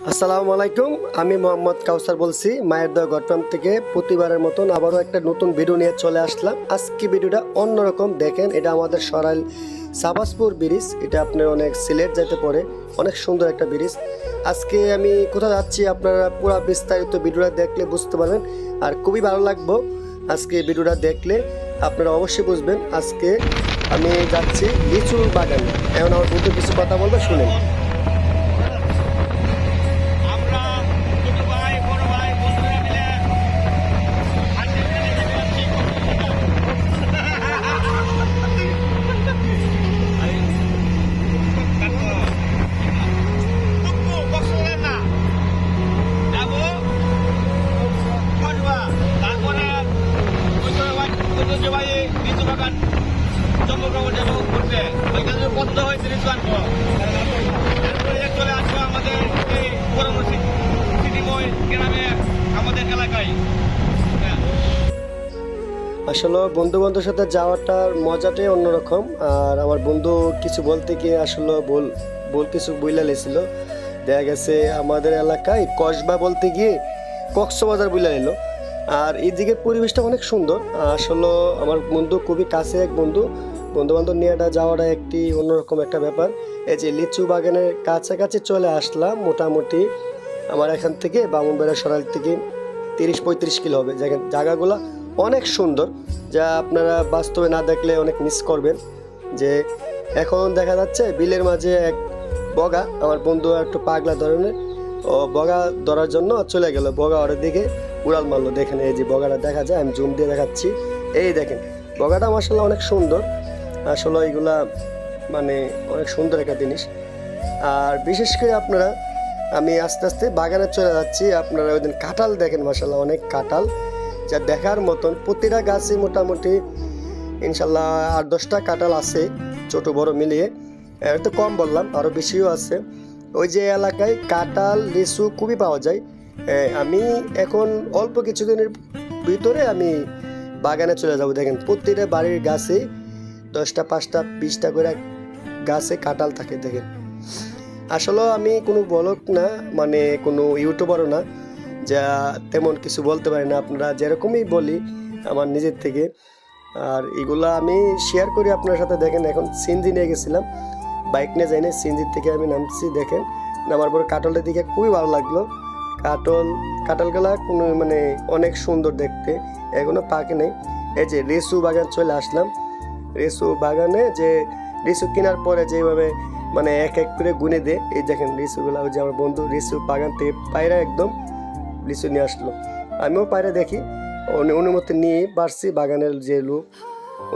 আসসালামু আলাইকুম, আমি মোহাম্মদ কাউসার বলছি, মায়ের দয়া গট্টম থেকে প্রতিবারের মতন আবারও একটা নতুন ভিডিও নিয়ে চলে আসলাম। আজকে ভিডিওটা অন্যরকম, দেখেন, এটা আমাদের সরাইল সাবাসপুর ব্রিজ, এটা আপনার অনেক সিলেট যেতে পারে অনেক সুন্দর একটা ব্রিজ। আজকে আমি কোথাও যাচ্ছি, আপনারা পুরো বিস্তারিত ভিডিওটা দেখলে বুঝতে পারবেন, আর খুবই ভালো লাগবো আজকে ভিডিওটা দেখলে, আপনারা অবশ্যই বুঝবেন। আজকে আমি যাচ্ছি লিচুর বাগান, এখন আমার বন্ধু কিছু কথা বলব, শুনেন। হ্যাঁ। আসলে বন্ধু বান্ধবের সাথে যাওয়াটার মজাটাই অন্যরকম। আর আমার বন্ধু কিছু বলতে গিয়ে আসলে বল বল কিছু বইলা লেছিল। দেখা গেছে আমাদের এলাকায় কসবা বলতে গিয়ে কক্সবাজার বইলা এলো আর এই দিকের পরিবেশটা অনেক সুন্দর। আসলে আমার বন্ধু খুবই কাছে এক বন্ধু। বন্ধু বান্ধব নিয়ে যাওয়াটা একটি অন্যরকম একটা ব্যাপার। এই যে লিচু বাগানের কাছাকাছি চলে আসলাম মোটামুটি আমার এখান থেকে বামুনবেড়া সরাইল থেকে তিরিশ পঁয়ত্রিশ কিলো হবে। জায়গা- জায়গাগুলো অনেক সুন্দর, যা আপনারা বাস্তবে না দেখলে অনেক মিস করবেন। যে এখন দেখা যাচ্ছে বিলের মাঝে এক বগা, আমার বন্ধু একটু পাগলা ধরনের, ও বগা ধরার জন্য চলে গেল। বগা ওর দিকে উড়াল মারলো। দেখেন এই যে বগাটা দেখা যায়, আমি জুম দিয়ে দেখাচ্ছি। এই দেখেন, বগাটা মাসাল্লাহ অনেক সুন্দর। আসলে এগুলা মানে অনেক সুন্দর একটা জিনিস। আর বিশেষ করে আপনারা, আমি আস্তে আস্তে বাগানে চলে যাচ্ছি। আপনারা ওই দিন কাঁঠাল দেখেন মাসাল্লাহ অনেক কাঁঠাল। যা দেখার মতন প্রতিটা গাছে মোটামুটি ইনশাল্লাহ আট দশটা কাঁঠাল আছে, ছোট বড় মিলিয়ে। তো কম বললাম আরও বেশিও আছে। ওই যে এলাকায় কাঁঠাল, লিচু খুবই পাওয়া যায়। আমি এখন অল্প কিছুদিনের ভিতরে আমি বাগানে চলে যাব। দেখেন, প্রতিটা বাড়ির গাছে দশটা, পাঁচটা, বিশটা করে গাছে কাঁঠাল থাকে, দেখেন। আসলে আমি কোনো বলক না মানে কোনো ইউটিউবারও না, যা তেমন কিছু বলতে পারি না। আপনারা যেরকমই বলি আমার নিজের থেকে, আর এগুলো আমি শেয়ার করি আপনার সাথে, দেখেন এখন সিনজি নিয়ে গেছিলাম বাইক নিয়ে যাইনি সিনজির থেকে আমি নামছি, দেখেন। নামার পরে কাটলের দিকে খুবই ভালো লাগল। কাটল কাটলগুলা কোনো মানে অনেক সুন্দর দেখতে, এখনও পাকে নেই। এই যে রেসু বাগান চলে আসলাম রেসু বাগানে যে লিচু কেনার পরে যেভাবে মানে এক এক করে গুনে দে এই দেখেন লিচুগুলো যে আমার বন্ধু লিচু বাগান থেকে পায়রা একদম লিচু নিয়ে আসলো। আমিও পায়রা দেখি অনুমতি নিয়ে পারছি বাগানের যে লোক,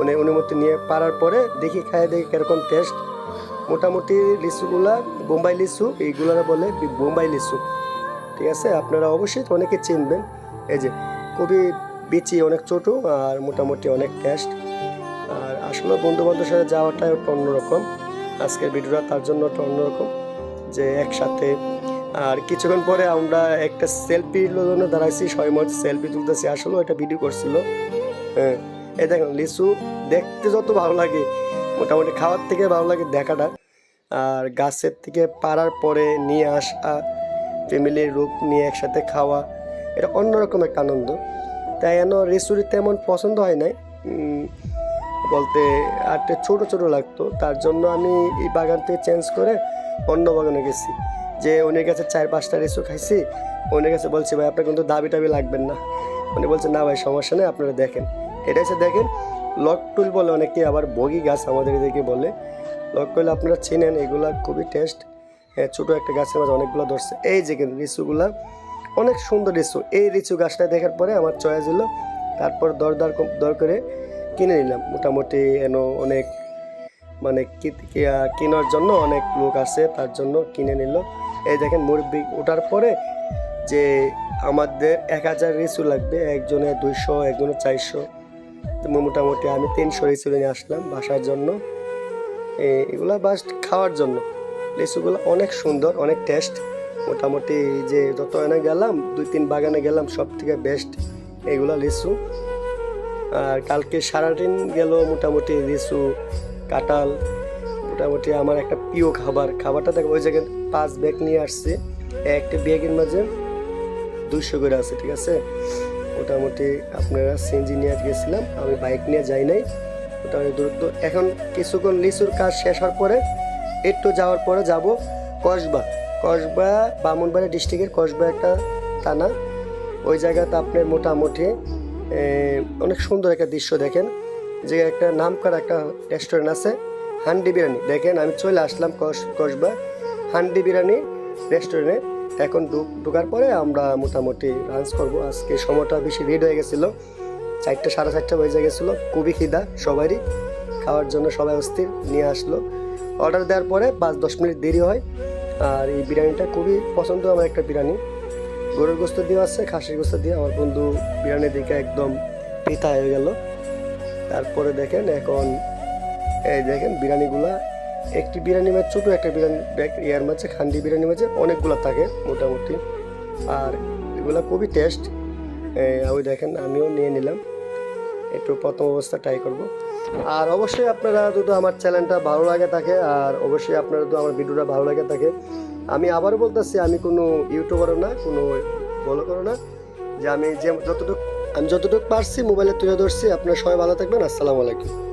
উনি অনুমতি নিয়ে পারার পরে দেখি খায় দেখি কীরকম টেস্ট মোটামুটি লিচুগুলা বোম্বাই লিচু এইগুলারা বলে বোম্বাই লিচু ঠিক আছে? আপনারা অবশ্যই অনেকে চিনবেন। এই যে খুবই বিচি অনেক ছোটো আর মোটামুটি অনেক টেস্ট আসলে বন্ধু বান্ধবের সাথে যাওয়াটা একটু অন্যরকম আজকের ভিডিওটা তার জন্য একটু অন্যরকম যে একসাথে, আর কিছুক্ষণ পরে আমরা একটা সেলফির জন্য দাঁড়াইছি, সবাই মধ্যে সেলফি তুলতেছি। আসলেও একটা ভিডিও করছিল। হ্যাঁ এই দেখুন লিচু দেখতে যত ভালো লাগে, মোটামুটি খাওয়ার থেকে ভালো লাগে দেখাটা। আর গাছের থেকে পাড়ার পরে নিয়ে আসা ফ্যামিলির রূপ নিয়ে একসাথে খাওয়া, এটা অন্যরকম একটা আনন্দ। তাই যেন রেসুরি তেমন পছন্দ হয় নাই। বলতে আরটা ছোট ছোট লাগতো। তার জন্য আমি এই বাগান থেকে চেঞ্জ করে অন্য বাগানে গেছি। যে উনি কাছে চার পাঁচটা রেসু খাইছি, উনি কাছে বলছি, ভাই, আপনার কিন্তু দাবি টাবি লাগবেন না। উনি বলছে, না ভাই, সমস্যা নেই, আপনারা দেখেন। এটা হচ্ছে দেখেন লকটুল বলে অনেকে আবার বগি গাছ আমাদের এদিকে বলে। লক টুল আপনারা চেনেন, এগুলা খুবই টেস্ট হ্যাঁ ছোটো একটা গাছের মাঝে অনেকগুলো ধরছে। এই যে কিন্তু লিচুগুলা অনেক সুন্দর লিচু এই লিচু গাছটা দেখার পরে আমার চয়েস হলো, তারপর দর দর কম- দর করে কিনে নিলাম। মোটামুটি এন অনেক মানে কেনার জন্য অনেক লোক আছে, তার জন্য কিনে নিল। এই দেখেন মুরব্বি ওঠার পরে যে আমাদের এক হাজার রিসু লাগবে, একজনে দুইশো, একজনে চারশো। মোটামুটি আমি তিনশো রিসু নিয়ে আসলাম বাসার জন্য। এগুলা বাস খাওয়ার জন্য। লিচুগুলো অনেক সুন্দর, অনেক টেস্ট মোটামুটি যে যত এনে গেলাম, দুই তিন বাগানে গেলাম সব থেকে বেস্ট এগুলো লিচু আর কালকে সারাদিন গেল মোটামুটি লিচু, কাঁঠাল, মোটামুটি আমার একটা প্রিয় খাবার। খাবারটা দেখো, ওই জায়গায় পাঁচ ব্যাগ নিয়ে আসছে, একটা ব্যাগের মাঝে দুইশো করে আছে, ঠিক আছে? মোটামুটি আপনারা সিএনজি নিয়ে গেছিলাম, আমি বাইক নিয়ে যাই নাই, মোটামুটি দূরত্ব। এখন কিছুক্ষণ লিচুর কাজ শেষ হওয়ার পরে একটু যাওয়ার পরে যাব কসবা। কসবা, বামনবাড়ি ডিস্ট্রিক্টের কসবা একটা থানা। ওই জায়গাতে আপনার মোটামুটি অনেক সুন্দর একটা দৃশ্য দেখেন, যে একটা নাম করা একটা রেস্টুরেন্ট আছে, হান্ডি বিরিয়ানি। দেখেন, আমি চলে আসলাম কস, কসবা, হান্ডি বিরিয়ানি রেস্টুরেন্টে এখন ঢুক- ঢোকার পরে আমরা মোটামুটি লাঞ্চ করব। আজকে সময়টা বেশি রেড হয়ে গেছিল, চারটা, সাড়ে চারটা বেজে গেছিল। খুবই খিদা সবারই, খাওয়ার জন্য সবাই অস্থির, নিয়ে আসলো। অর্ডার দেওয়ার পরে পাঁচ, দশ মিনিট দেরি হয়, আর এই বিরিয়ানিটা খুবই পছন্দ আমার একটা বিরিয়ানি। গরুর গোস্ত দিয়ে আছে, খাসির গোস্ত দিয়ে আমার বন্ধু বিরিয়ানি দেখে একদম পিতা হয়ে গেল। তারপরে দেখেন এখন, এই দেখেন বিরিয়ানিগুলা, একটি বিরিয়ানি মাঝে ছোটো একটা বিরিয়ানি ইয়ার মাঝে, খান্ডি বিরিয়ানি মাঝে অনেকগুলো থাকে মোটামুটি। আর এগুলো খুবই টেস্ট ওই দেখেন, আমিও নিয়ে নিলাম। একটু প্রথম অবস্থা ট্রাই করব। আর অবশ্যই আপনারা যদি আমার চ্যানেলটা ভালো লাগে থাকে, আর অবশ্যই আপনারা যদি আমার ভিডিওটা ভালো লাগে থাকে, আমি আবারও বলতেছি, আমি কোনো ইউটিউবারও না, কোনো বলো করো না, যে আমি যে যতটুকু আমি যতটুকু পারছি মোবাইলে তুলে ধরছি। আপনার সবাই ভালো থাকবেন। আসসালামু আলাইকুম।